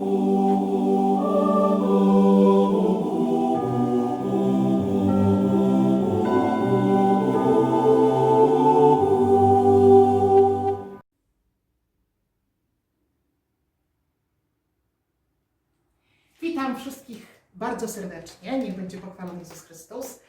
Witam wszystkich bardzo serdecznie. Niech będzie pochwalony Jezus Chrystus.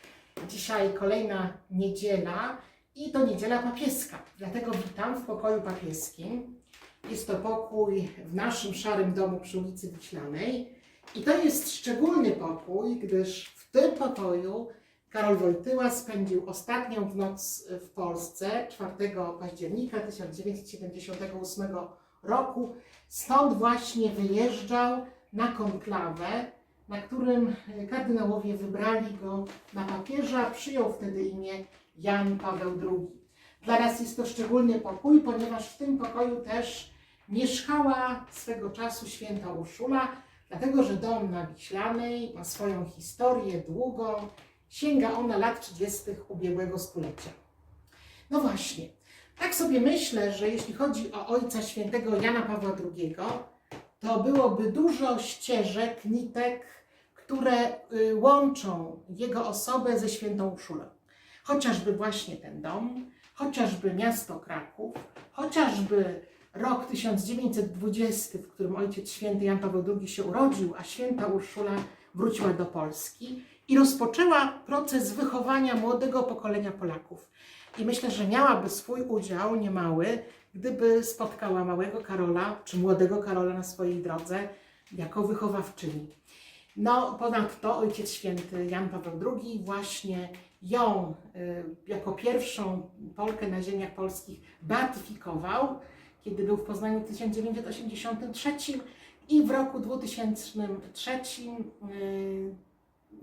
Dzisiaj kolejna niedziela i to niedziela papieska. Dlatego witam w pokoju papieskim. Jest to pokój w naszym szarym domu przy ulicy Wiślanej. I to jest szczególny pokój, gdyż w tym pokoju Karol Wojtyła spędził ostatnią noc w Polsce 4 października 1978 roku. Stąd właśnie wyjeżdżał na konklawę, na którym kardynałowie wybrali go na papieża. Przyjął wtedy imię Jan Paweł II. Dla nas jest to szczególny pokój, ponieważ w tym pokoju też mieszkała swego czasu święta Urszula, dlatego że dom na Wiślanej ma swoją historię długą, sięga ona lat 30. ubiegłego stulecia. No właśnie, tak sobie myślę, że jeśli chodzi o ojca świętego Jana Pawła II, to byłoby dużo ścieżek, nitek, które y, łączą jego osobę ze świętą Urszulą. Chociażby właśnie ten dom, chociażby miasto Kraków, chociażby rok 1920, w którym ojciec święty Jan Paweł II się urodził, a święta Urszula wróciła do Polski i rozpoczęła proces wychowania młodego pokolenia Polaków. I myślę, że miałaby swój udział niemały, gdyby spotkała małego Karola, czy młodego Karola na swojej drodze jako wychowawczyni. No, ponadto Ojciec Święty Jan Paweł II właśnie ją y, jako pierwszą Polkę na ziemiach polskich beatyfikował, kiedy był w Poznaniu w 1983 i w roku 2003 y,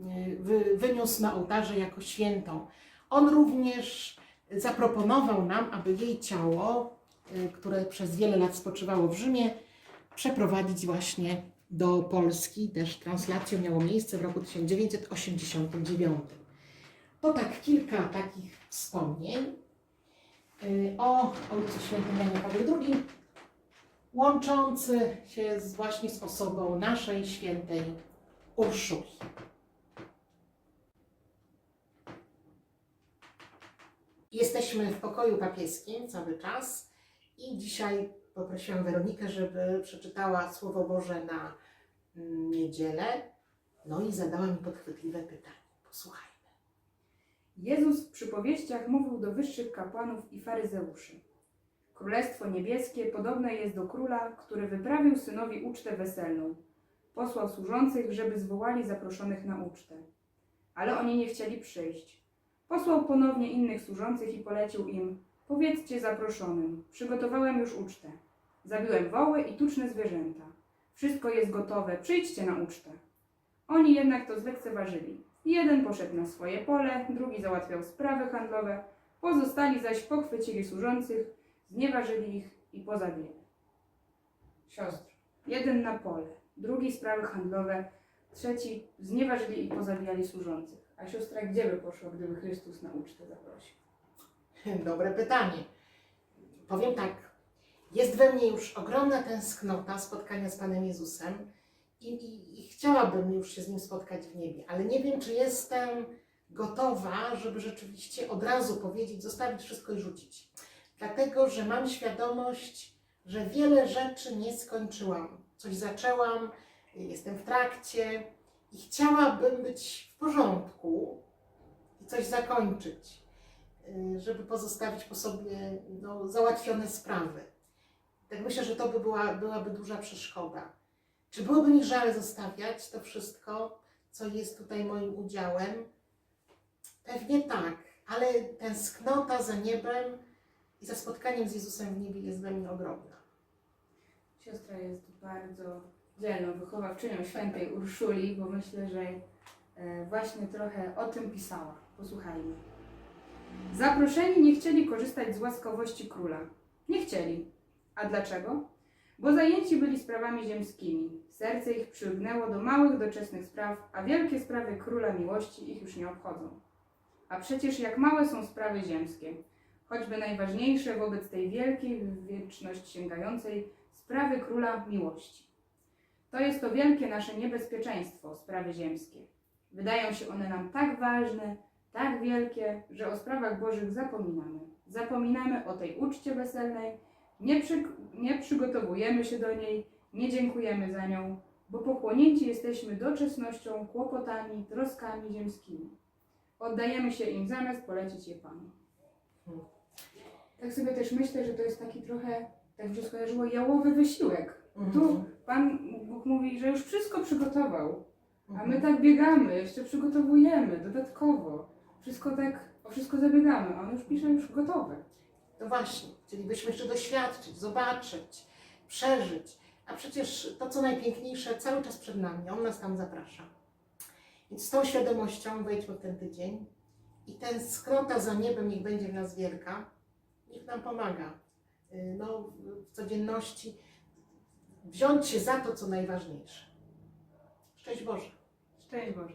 y, wy, wyniósł na ołtarze jako świętą. On również zaproponował nam, aby jej ciało, które przez wiele lat spoczywało w Rzymie, przeprowadzić właśnie do Polski. Też translacja miało miejsce w roku 1989. To tak kilka takich wspomnień y, o Ojcu Świętym Janie Pawle II, łączący się z, właśnie z osobą naszej świętej Urszuli. Jesteśmy w pokoju papieskim cały czas i dzisiaj poprosiłam Weronikę, żeby przeczytała Słowo Boże na mm, niedzielę. No i zadała mi podchwytliwe pytanie. Posłuchajmy. Jezus w przypowieściach mówił do wyższych kapłanów i faryzeuszy. Królestwo niebieskie podobne jest do króla, który wyprawił synowi ucztę weselną. Posłał służących, żeby zwołali zaproszonych na ucztę. Ale oni nie chcieli przyjść. Posłał ponownie innych służących i polecił im: Powiedzcie zaproszonym, przygotowałem już ucztę. Zabiłem woły i tuczne zwierzęta. Wszystko jest gotowe, przyjdźcie na ucztę. Oni jednak to zlekceważyli. Jeden poszedł na swoje pole, drugi załatwiał sprawy handlowe, pozostali zaś pochwycili służących, znieważyli ich i pozabili. Siostry. Jeden na pole, drugi sprawy handlowe, trzeci znieważyli i pozabijali służących. A siostra gdzie by poszła, gdyby Chrystus na ucztę zaprosił? Dobre pytanie. Powiem tak. Jest we mnie już ogromna tęsknota spotkania z Panem Jezusem i, i, i chciałabym już się z Nim spotkać w niebie, ale nie wiem, czy jestem gotowa, żeby rzeczywiście od razu powiedzieć, zostawić wszystko i rzucić. Dlatego, że mam świadomość, że wiele rzeczy nie skończyłam. Coś zaczęłam, jestem w trakcie i chciałabym być w porządku i coś zakończyć y, żeby pozostawić po sobie no, załatwione sprawy. Tak myślę, że to by była, byłaby duża przeszkoda. Czy byłoby mi żal zostawiać to wszystko, co jest tutaj moim udziałem? Pewnie tak, ale tęsknota za niebem i za spotkaniem z Jezusem w niebie jest dla mnie ogromna. Siostra jest bardzo dzielną wychowawczynią świętej Urszuli, bo myślę, że e, właśnie trochę o tym pisała. Posłuchajmy. Zaproszeni nie chcieli korzystać z łaskawości króla. Nie chcieli. A dlaczego? Bo zajęci byli sprawami ziemskimi. Serce ich przylgnęło do małych, doczesnych spraw, a wielkie sprawy króla miłości ich już nie obchodzą. A przecież jak małe są sprawy ziemskie, choćby najważniejsze wobec tej wielkiej, w wieczność sięgającej sprawy króla miłości. To jest to wielkie nasze niebezpieczeństwo, sprawy ziemskie. Wydają się one nam tak ważne, tak wielkie, że o sprawach Bożych zapominamy. Zapominamy o tej uczcie weselnej, nie, przy, nie przygotowujemy się do niej, nie dziękujemy za nią, bo pochłonięci jesteśmy doczesnością, kłopotami, troskami ziemskimi. Oddajemy się im zamiast polecić je Panu. Tak sobie też myślę, że to jest taki trochę, tak mi się skojarzyło, jałowy wysiłek. Mhm. Tu Pan Bóg mówi, że już wszystko przygotował, a Mhm. my tak biegamy, jeszcze przygotowujemy dodatkowo. Wszystko tak, o wszystko zabiegamy, a on już pisze już gotowe. No właśnie, chcielibyśmy jeszcze doświadczyć, zobaczyć, przeżyć. A przecież to, co najpiękniejsze, cały czas przed nami. On nas tam zaprasza. Więc z tą świadomością wejdźmy w ten tydzień i ten skrota za niebem niech będzie w nas wielka. Niech nam pomaga y, no, w codzienności wziąć się za to, co najważniejsze. Szczęść Boże. Szczęść Boże.